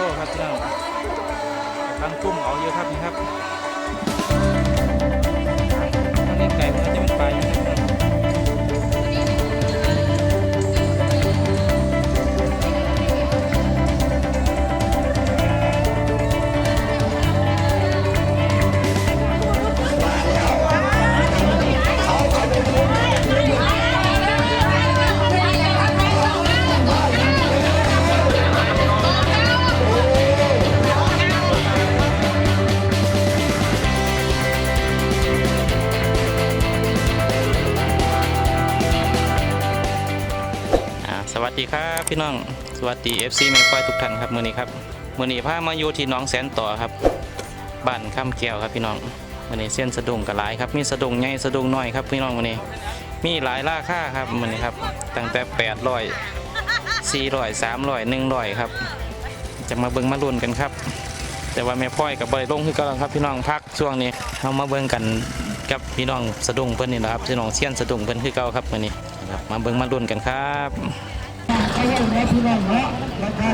ซ่ครับพี่น้องกำลังกุ้มเอาเยอะครับนี่ครับนี่ไก่ ครับพี่น้องสวัสดี FC แม่ควายทุกท่านครับมือนี้ครับมือนี้พามาอยู่ที่น้องแสนต่อครับบ้านข้ามแก้วครับพี่น้องมือนี้เส้นสะดุ้งกับหลายครับมีสะดุ้งใหญ่สะดุ้งน้อยครับพี่น้องมือนี้มีหลายราคาครับมือนี้ครับตั้งแต่800 400 300 100ครับจะมาเบิ่งมาลุ้นกันครับ แต่ว่าแม่พ่อยกับใบลงคือกันครับพี่น้องพักช่วงนี้เรามาเบิ่งกันกับพี่น้องสะดุ้งเพิ่นนี่นะครับพี่น้องเซียนสะดุ้งเพิ่นคือเก่าครับมื้อนี้ครับมาเบิ่งมาลุ้นกันครับ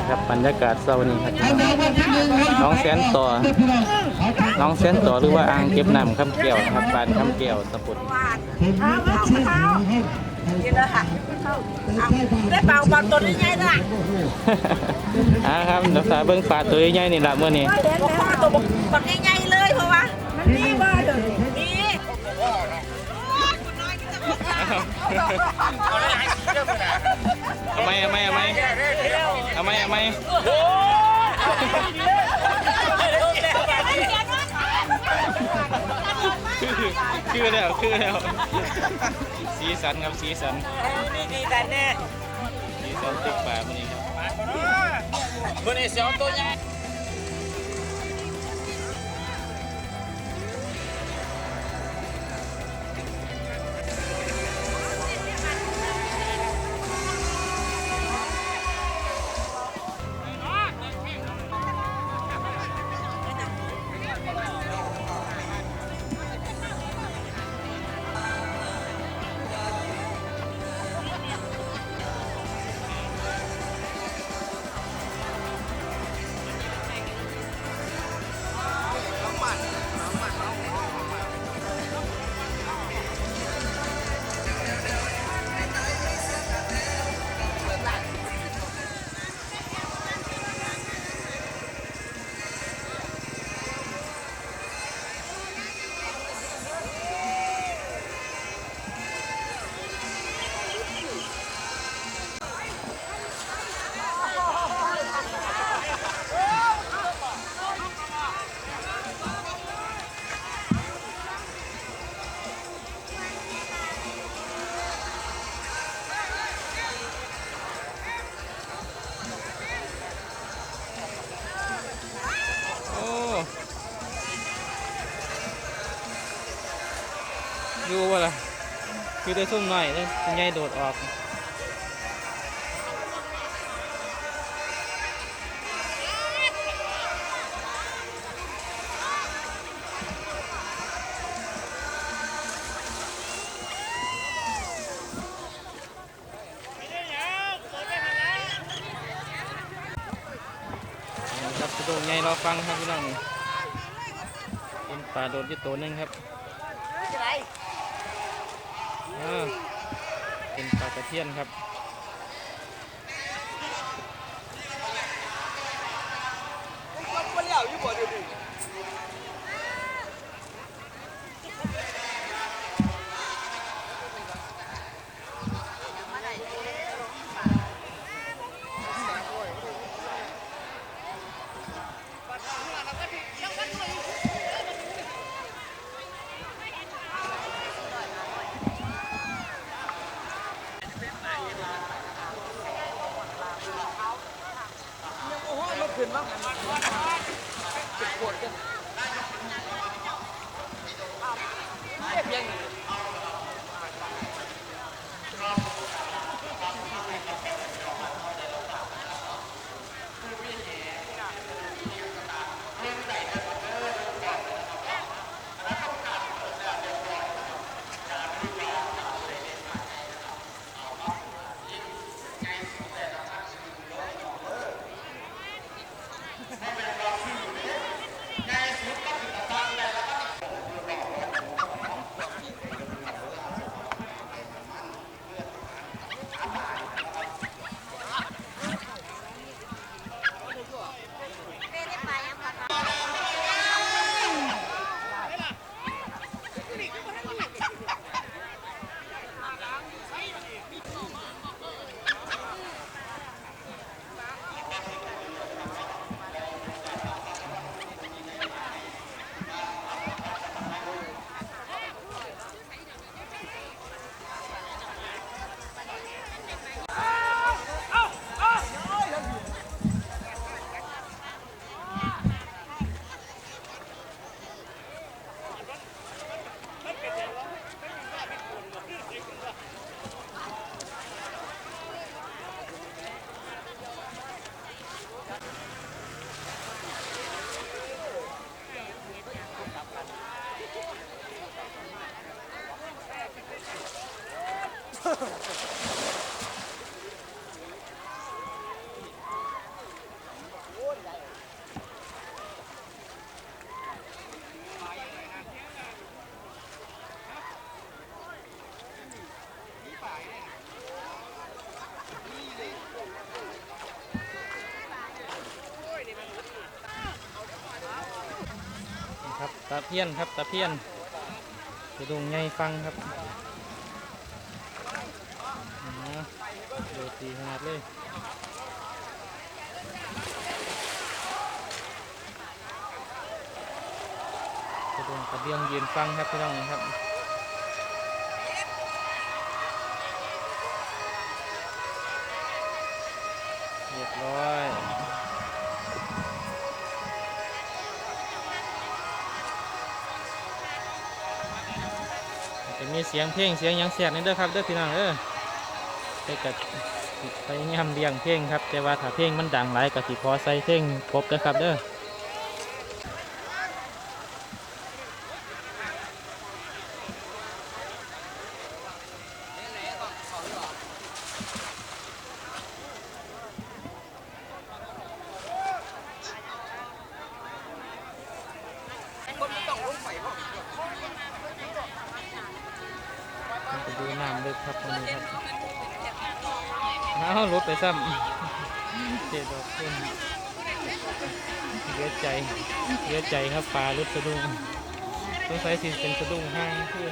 ครับบรรยากาศเช้านี้ครับน้องแสนต่อ น้องแสนต่อหรือว่าอ่างเก็บน้ำคำแก้วนะครับบ้านคำแก้วตำบลกินแล้วค่ะได้เปล่าบอลตัวนี้ไงล่ะอ่าครับเดี๋ยวสาเบิ่งปลาตัวใหญ่นี่ล่ะมื้อนี้เด็กพ่อตัวบักใหญ่เลยเพราะว่ามันนี่บ้าเด้อนี่เอา ไหมเอาไหมเอาไหมเอาไหมเอาไหมคือแล้วคือแล้วสีสันครับสีสันนี่นี่แต่แน่สีสันติดป่ามื้อนี้ครับตันนี้เสียวตัวใหญ่ คือได้ส้มหน่อยเลยใหญ่โดดออก you want to do? ตะเพียนครับตะเพียนจะดุงใหญ่ฟังครับอ๋อโดตีขนาดเลยจะดุงกระเบียงยืนฟังครับพี่น้องครับ จะมีเสียงเพลงเสียงยังเสียดนี่เด้อครับเด้อพี่น้องเออไปกับพยายามเลี้ยงเพลงครับ แต่ว่าถ้าเพลงมันดังหลายก็สิขอใส่เพลงครบเด้อครับเด้อมันจะดูน้ำลึกครับตรงนี้ครับเอารถไป ซ้ำเจ็ดดอกขึ้นเยอะใจเยอะใจครับปลาลุดสะดุ้งสงสัยสิเป็นสะดุ้งห้างคือ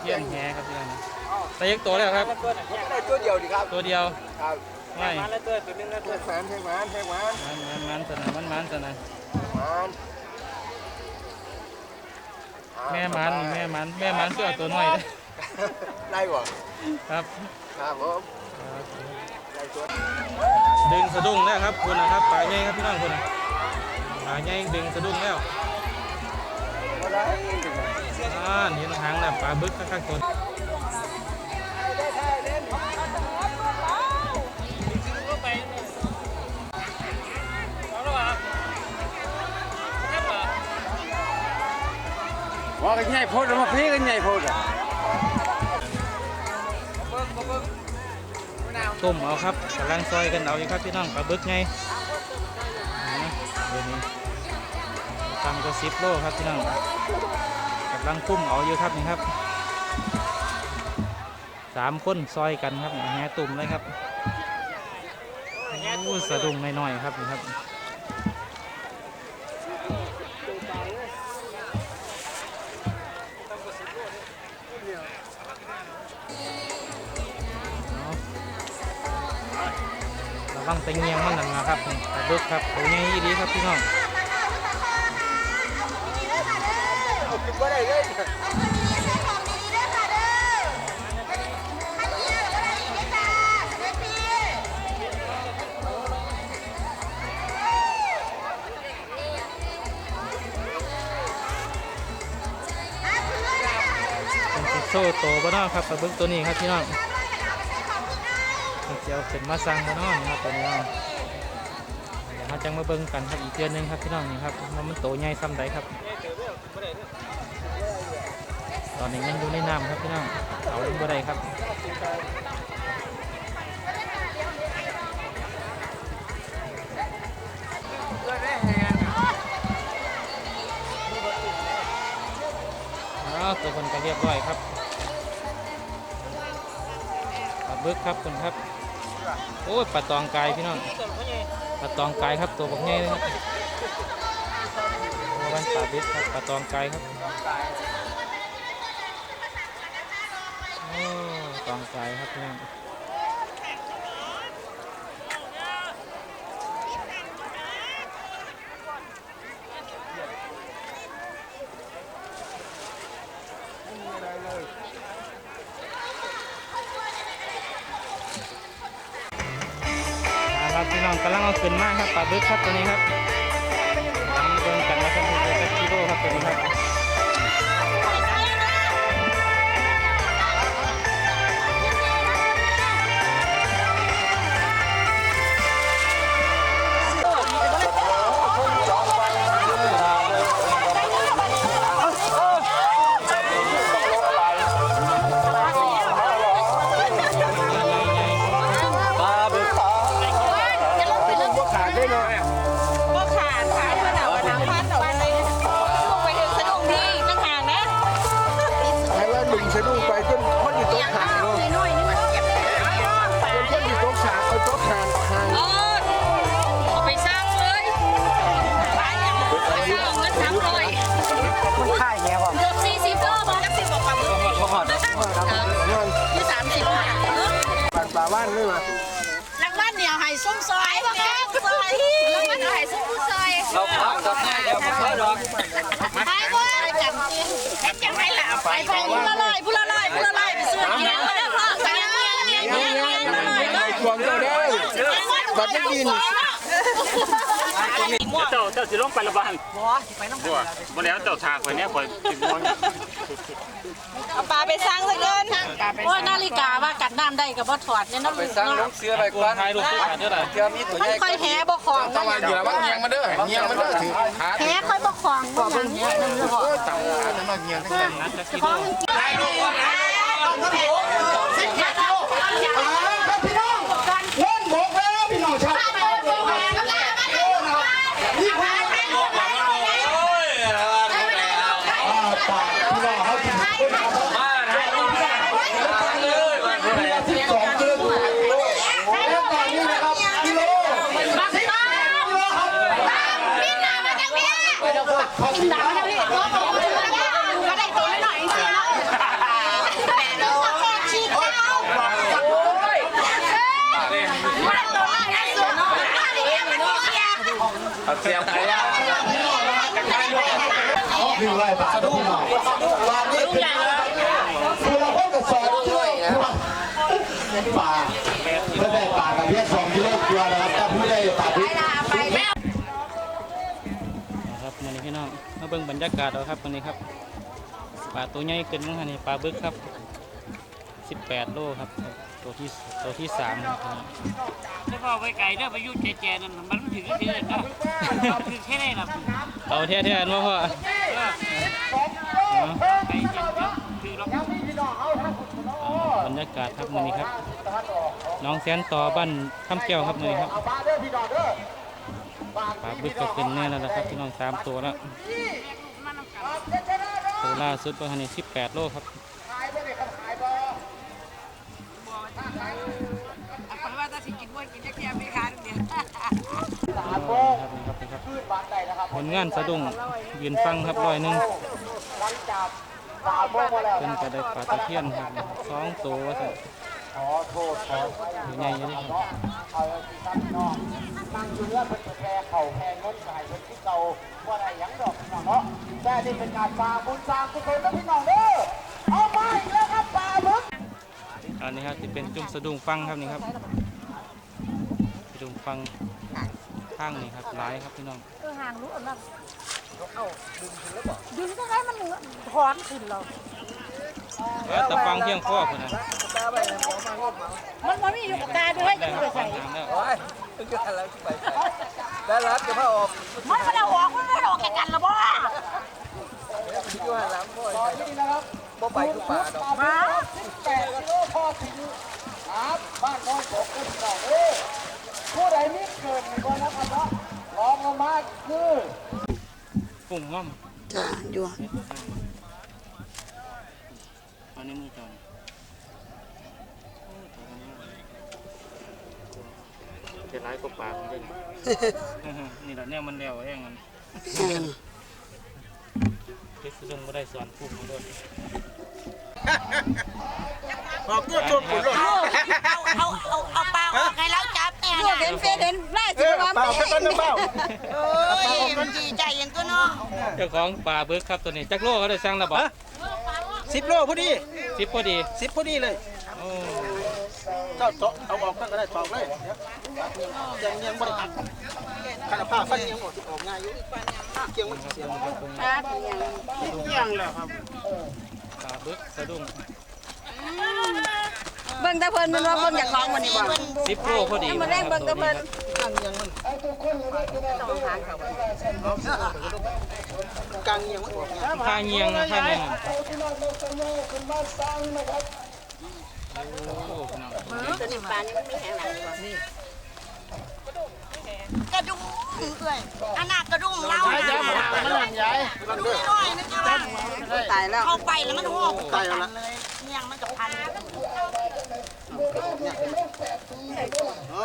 เพียนแฮครับพี่น้องนะตะยักตัวแล้วครับ ได้ตัวเดียวดีครับตัวเดียวครับไม่มาแล้วตัวตัวนึงนะตัวแสนแทงหวานแทงหวานมันมันมันสนะมันมันสนะหวานแม่มันแม่มันแม่มันก็เอาตัวน้อยเลยได้บ่ครับครับผมได้ตัวดึงสะดุ้งแล้วครับคุณนะครับปลาใหญ่ครับพี่น้องคุณนะปลาใหญ่ดึงสะดุ้งแล้วก็ได้ อ่าเห็นหางแล้วปลาบึกข้างๆตัวว่ากันใหญ่โพดมาพี่กันใหญ่โพดอะต้มเอาครับกำลังซอยกันเอาอยู่ครับพี่น้องปลาบึกไงนะเดี๋ยวนี้ตำก็สิบโลครับพี่น้องกำ ลังคุ้มเอาอยู่ครับนี่ครับสามคนซอยกันครับแหตุ่มเลยครับอู้สะดุ้งน้อยๆครับนี่ครับระวังตะเงียงมันนั่นนะครับนี่ปลาบึกครับโอ้ยยี่ดีครับพี่น้อง กินบ่ได้เลยเป็นสิโซ่โตบ่เนาะครับปลาบึกตัวนี้ครับพี่น้องเดี๋ยวขึ้นมาสั่งบ่เนาะนี่ครับตัวนี้เนาเดี๋ยวเราจังมาเบิ่งกันครับอีกเดือนหนึงครับพี่น้องนี่ครับว่ามันโตใหญ่ซ้ำใดครับ อนนี้ยังอยู่ในน้ำครับพี่น้องเอาลงบ่ได้ครับอ้าวตัวคนก็เรียบร้อยครับปลาบึกครับคนครับโอ้ยปลาตองกายพี่น้องปลาตองกายครับตัวบักใหญ่เลยครับวันปลาบึกครับปลาตองกายครับโอ้ ตองกายครับเพี่องครับพี่น้องกำลังเอาขึ้นมากครับปลาบึกครับตัวนี้ครับลังเบิ่งกันมาครับเป็นสักกิโลครับตัวนี้ครับ เราพักกับแม่เดี๋ยวมาดอกไปบ่กันเฮ็ดจังไดล่ะไปไปผู้ละร้อยผู้ละร้อยผู้ละร้อยไปซื้อกินเด้อพ่อไปเงี้ยเงี้ยเงี้ยเงี้ยเงี้ยเงี้ยช่วงเดียวได้บัดนี้ ดินเจ้าเจ้าสิลงไปละบ้านบ่ไปน้ำบ่บ่แล้วเจ้าทางไปเนี่ยข่อยสิบ่เอาปลาไปสร้างซะเกินโอ้ยนาฬิกาว่ากัดน้ำได้ก็บ่ถอดเนี่ยเนาะไปลูกสร้างลเนาะงเสือไปก่อนถ่ายรูปด้วยกันเด้อล่ะเดี๋ยวมีตัวมัใหนญ่ค่อยแหบ่ของต้องมาอยู่แล้วว่าเงียงมันเด้อเงียงมันเด้อถือขาแหค่อยบ่ของบ่หยังเนี่ยนั่นเด้อพ่อต่ำขาจะมาเงียงทั้งนั้นนัดจะกินเสียบขายา หนึ่งร้อยบาทพี่น้องบาทนี้คือคือเราก็กระสอบช่วยนะป่าไม่ได้ป่ากับเพียสองกิโลกรัวนะครับถ้าไม่ได้ป่าที่ครับมื้อนี้พี่น้องมาเบิ่งบรรยากาศเอาครับมื้อนี้ครับปลาตัวใหญ่ขึ้นมั้งคะนี่ปลาบึกครับ 18 โลครับ ตัวที่ตัวที่สามครับพี่น้องถ้าพ่อไปไกลเด้อไปอยู่แจๆนั่นมันถึงก็ถึงนะคือแค่นี้ล่ะเอาแท้ๆอันว่าพ่อไกลจังคือเราบรรยากาศครับมื้อนี้ครับ น้องแสนต่อบ้านคำแก้วครับมื้อนี้ครับปลาบึกก็ขึ้นแน่แล้วนะครับพี่น้องสามตัวแล้วตัวล่าสุดประมาณนี้18โลครับ ไปว่าถ้าสิกินบ่กินจักแค่ไม่ขาดเดียวครับครับผลงานสะดุ้งยืนฟังครับร้อยหนึ่งเป็นกระไดปลาตะเพียนครับสองตัวว่าสิขอโทษขอใหญ่อยังนี้ครับเอาสิครับพี่น้องนั่งอยู่เรือเป็นแพรเข่าแพรเงินสายเป็นที่เก่าว่าได้ยังดอกพี่น้องเนาะแต่นี่เป็นการปลาบุญสร้างกุศลนะพี่น้องเด้อเอามาอีกแล้วครับปลาหมึก อันนี้ครับที่เป็นจุ่มสะดุ้งฟังครับนี่ครับสะดุ้งฟังข้างนี่ครับหลายครับพี่น้องเออห่างรู้อันนั้นเอาดึงขึ้นแล้วบ่ดึงจังไดมันถอนขึ้นแล้วแล้วแต่ฟังเพียงข้อคนนะมันบ่มีอยู่กับตาด้วยได้จะครับใส่ฟังทางแล้วโอ้ยตึงจะอะไรไปได้รับจะพาออกมันบ่ได้ออกมันบ่ได้ออกแข่งกันละบ่อยู่หันหลังพ่อบ่ไปคือป่าดอกมาแปดกิโล พอถึงครับบ้านน้องบอกกันพี่น้องเด้อผู้ใดมีเกินในวันนะครับเนาะลองลงมาคือปุ่มม่อมจ้าอยู่เอาในมือจอนจะร้ายก็ปากมันด้วยนี่นี่แหละเนี่ยมันแล้วเองมันเพชรสะดุ้งก็ได้สอนปุ่มมาด้วย ออกตัวตัวปุ๋ยเอาเอาเอาเอาปลาออกให้เราจับแน่นะเห็นเฟซเห็นไล่สิว่าเปล่าเป็นต้นน้ำเปล่าเอ้ยมันดีใจอย่างตัวเนาะเจ้าของป่าเบิกครับตัวนี้จักโลเขาได้สั่งแล้วบ่สิบโลพอดีสิบพอดีสิบพอดีเลยโอ้เจ้าเจาะเอาออกกันก็ได้ตอกเลยยังยังบริหักขนาดผ้าฟันยังออกออกง่ายอยู่เกี่ยงมันเสียงยังแล้วครับป่าเบิกสะดุ้งเบิ่งแต่เพิ่นมันว่าเพิ่นอยากลองวันนี้บ่สิบโลพอดีมาแรงเบิ่งแต่เพิ่นกลางยังมันออกง่ายค่าเงียงนะค่าเงียงโอ้พี่น้อง ตัวนี้ปลานี่มันมีแหงหลังดีกว่านี่ กระดุมเอ้ยอันน่ะกระดุมเราน่ะมันหลังย้ายมันด้วยน้อยนึงว่าตายแล้วเข้าไปแล้วมันหัวตายแล้วละเลยเนี่ยมันกับพันมันไปโอ้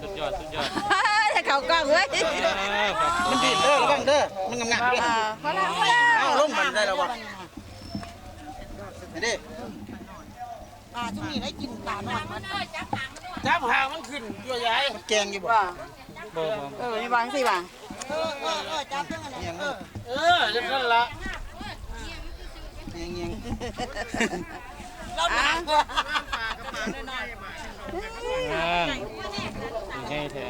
สุดยอดสุดยอดถ้าเขากล้องเว้ยมันดีเด้อระวังเด้อมันงามๆเด้อพอแล้วพอแล้วเอาลงมันได้แล้ววะนี่ดิเอ่าทุกนี้ได้กินปลาหน่อยมันจับหาง มันขึ้นตัวใหญ่แกงอยู่บ่ว่าบ่บ่เออมีบางสิบ่าเออเออเออจับเรื่องอะไรเงียงเออเออจังนั้นละเงียงเงียงเราหนักอ่าดีให้แท้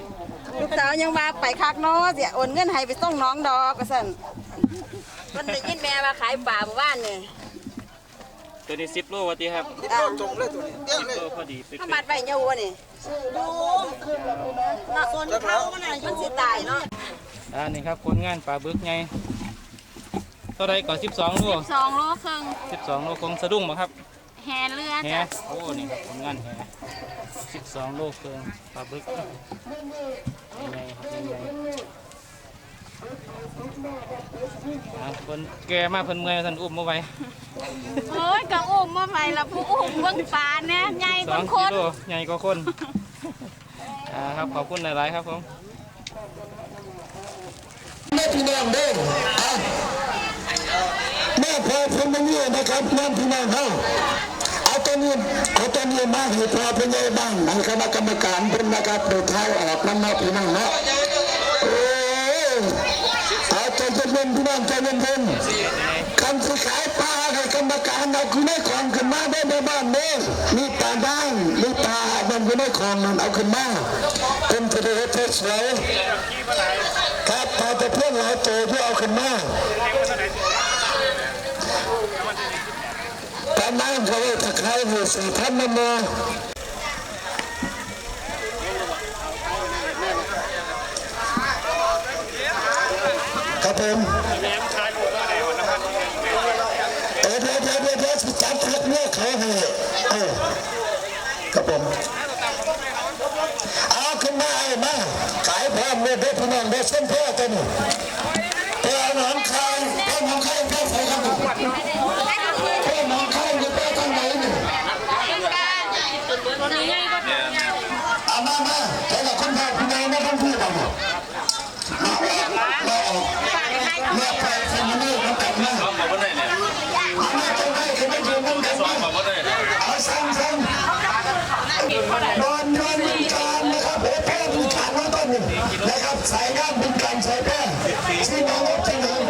ลูกสาวยังมาไปคักเนาะเสียโอนเงินให้ไปส่งน้องดอกก็สั่นมันได้ยินแม่มาขายปลาหมู่บ้านนี่ ตัวนี้10โลว่าติครับอ่าตรงเลยตัวนี้เตี้ยเลยโลพอดีเป๊ะถ้ามัดไว้เยาว์นี่ดูน่ะส่วนเขามันน่ะมันสิตายเนาะๆอ่านี่ครับผลงานปลาบึกไงเท่าไรก่อน12โลสองโลครึ่ง12โลคงสะดุ้งบ่ครับแห่เรือแหจ้ะโอ้นี่ครับผลงานแห12โลเกินปลาบึกใหญ่ครับให ญ่อ่าคนแก่มาเพิ่นเมื่อยท่านอุ้มมาไว้โอ้ยกระอุ้มมาใหม่ละผู้อุ้มเบิ่งปลาเนี่ยใหญ่สกอว่างคกินโลใหญ่กว่าคนอ่าครับขอบคุณหลายๆครับผม แม่พี่น้องเด้ออะแม่พอพมเนี่ยนะครับน้ำพี่น้องเฮาเอาตัวนี้เอาตัวนี้มาให้พอพญบ้างทางคณะกรรมการเพิ่นนะครับโดยท้ายออกน้ำมาพี่น้องเนาะ เย็นพี่น้องใจเย็นๆคำสิขายปลาให้กรรมการเอาคุณแม่ของขึ้นมาได้ในบ้านเด้มีปลาด่างมีปลาบนคุณแม่ของนั่นเอาขึ้นมาเป็นประเด็นเทศสวยครับพอจะเพื่อนหลายตัวที่เอาขึ้นมาตอนนั้นเขาเลยตะไคร้หัวสีท่านนโมครับผมเออเดี๋ยวเดี๋ยวเดี๋ยวเดี๋ยวจับทักเนี่ยเขาให้เออครับผม เอาขึ้นมาไอ้มาขายพ ร้อมเลยเด็กพี่น้องเด็กเส้นเพื่อตันี้เพื่อหนองคายเพื่อหนองคายเพื่ใส่กันเพื่อหนองคายอยู่เพื่อทางไหนนี่เอามามาใช้กับคนไทยพี่น้องไม่ต้องพูดหรอกมาออกมาออกม่ไปทำนี่น้ำกันมาเอามาตรงไหนคือไม่ยืนน้ำกันมาเอาสั่งสั่งนอนนอนบึงการนะครับ เผยแพร่บึงการไว้ต้นนึ่งนะครับสายงานบุญการสายแพร่ที่น้องรถที่หนึ่ง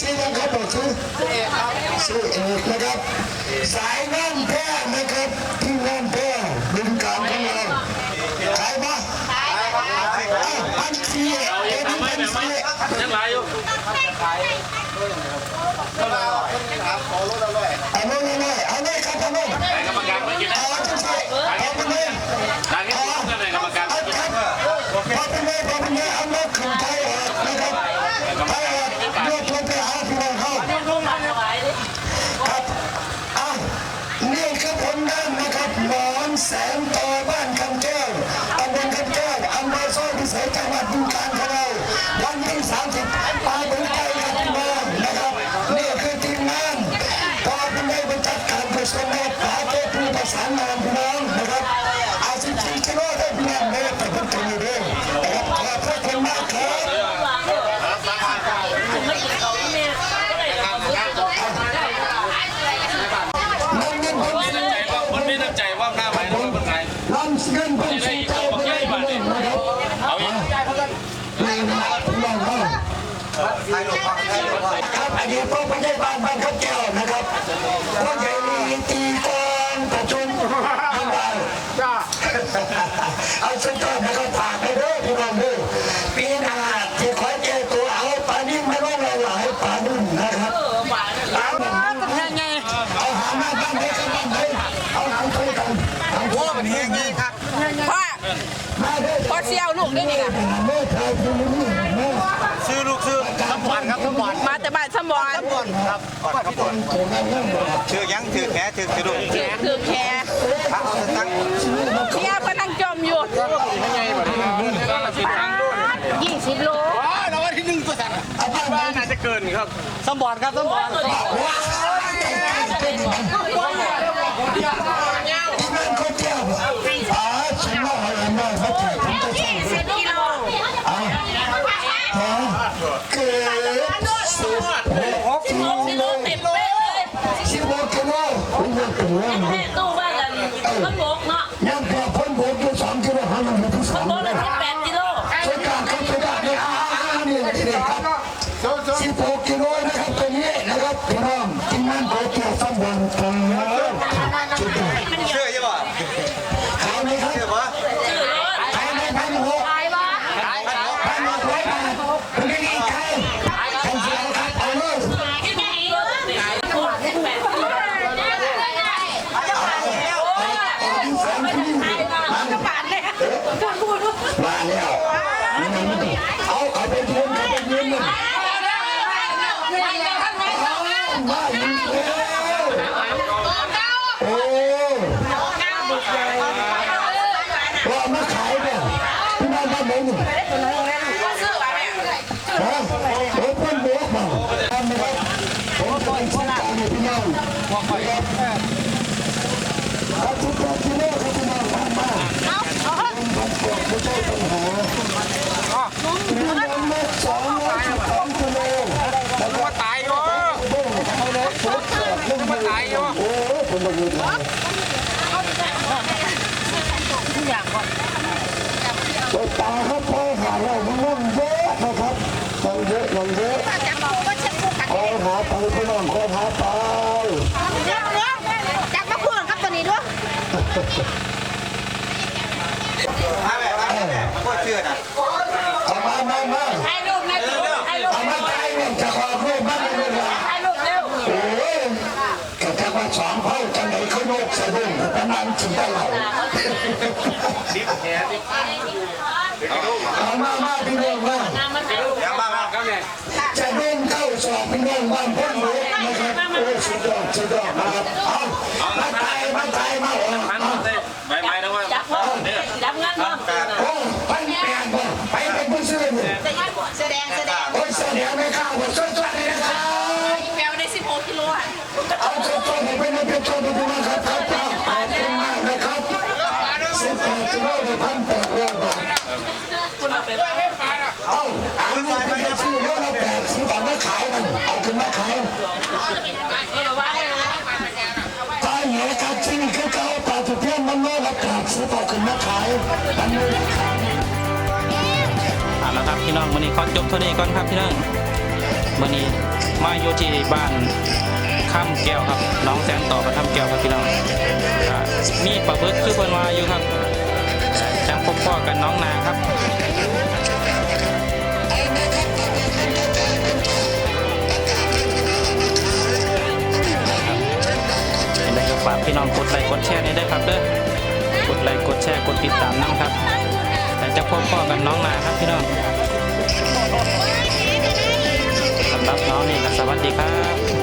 ชื่อยังครับบอกชื่อชื่อเอกนะครับ สายงานแพร่นะครับ เอานะครับฝากไปเด้อพี่น้องด้อปีหน้าที่ขอแก้ตัวเอาปลานิ่มมาลงหลายๆปลานุ่มนะครับเอาหนึ่งยังไงเอาหามาบ้านไหนก็บ้านไหนเอาหางคุยกันหางคุยกันมันเฮียงไงครับพ่อมาเด้อพอเสียวลูกได้นี่ค่ะแม่ชายคุณนี่แม่ชื่อลูกชื่อสมบัติครับสมบัติมาแต่บ้านสมอนสมบัติครับครับผมชื่อยังชื่อแขชื่อชื่อลูกคือแค่เอาตั้งเนี่ยเพิ่นนั่ง อยู่ยี่สิบโลเราว่าที่หนึ่งตัวสั่นบ้านน่าจะเกินครับสมบัติครับสมบัติที่นั่นเขาเที่ยวอ๋อฉันว่าอะไรมาเขาถ่ายผมจะส่งสิบกิโลอ๋อฮะเกิดสุดหกสิบโล 16กิโลนะครับตรงนี้นะครับพี่น้องที่นั่นโบเกียวสมบัติ พี่น้องบอกไปครับเอาทุกคนที่โลกให้พี่น้องทำมาไม่ใช่ปัญหาพี่น้องมาสองร้อยสิบสองกิโลแล้วก็ ตายอยู่ เบิ้งเขาเลยฟุตเกิดเรื่องมันตายอยู่โอ้ผมบอกเลยนะรถตาเขาปล่อยหาเรามันว่องเยอะนะครับมันเยอะมันเยอะคอยหาไปพี่น้องคอยหาไป จับมาพูดกับตัวนี้ด้วย มาแบบมาแบบมันก็เชื่อนะ เอามามามา ให้ลูกนะให้ลูก เอามาตายเนี่ยจะขอรูปบ้านเลยนะ ให้ลูกเร็ว โอ้ยกระทำมา สองเผ่าจังไหนเขาโยกสะดุ้งประมาณถึงได้เราเอามามาพี่น้องมาแล้วมามาครับเนี่ยจะเดินเข้าสอบพี่น้องบ้านพ่อหลวนะครับโอ้สุดยอดสุดยอดนะครับเอามาตายมาตายมาเหรอเอาไปไปนะว่าจับจับเงินเนาะโอ้พันแปดบ่ไปเป็นผู้ซื้อแสดงแสดงโอ้ยเสียไม่เข้าหัวสุดยอดเลยนะครับแมวได้สิบห กิโลอะเอาสุดยอดให้เป็นนักเรียนชมดูนะครับครับขอบคุณมากนะครับสิบแปดกิโลในพันแปดร้อยบาทเอาเอาเงินไปซื้อรถละแปดสิบบาทมาขายมันเอาขึ้นมาขายตายเหนือกาจริงคือเขาปลาทุเพียนมันโลละแปดสิบเอาขึ้นมาขายมันไม่ได้ขายเอาละครับพี่น้องวันนี้ขอจบเท่านี้ก่อนครับพี่น้อง วันนี้มาอยู่ที่บ้านข้ามแก้วครับน้องแสนต่อมาทำแก้วครับพี่น้องมีปลาบึกคือเพิ่นมาอยู่ครับจังพบพ่อกันน้องนาครับเห็นได้ก็ฝากพี่น้องกดไลค์กดแชร์นี่ได้วยครับเด้อกดไลค์กดแชร์กดติดตามนะครับแต่จะพบพ่อกันน้องนาครับพี่น้อง รับน้องนี่ครับสวัสดีครับ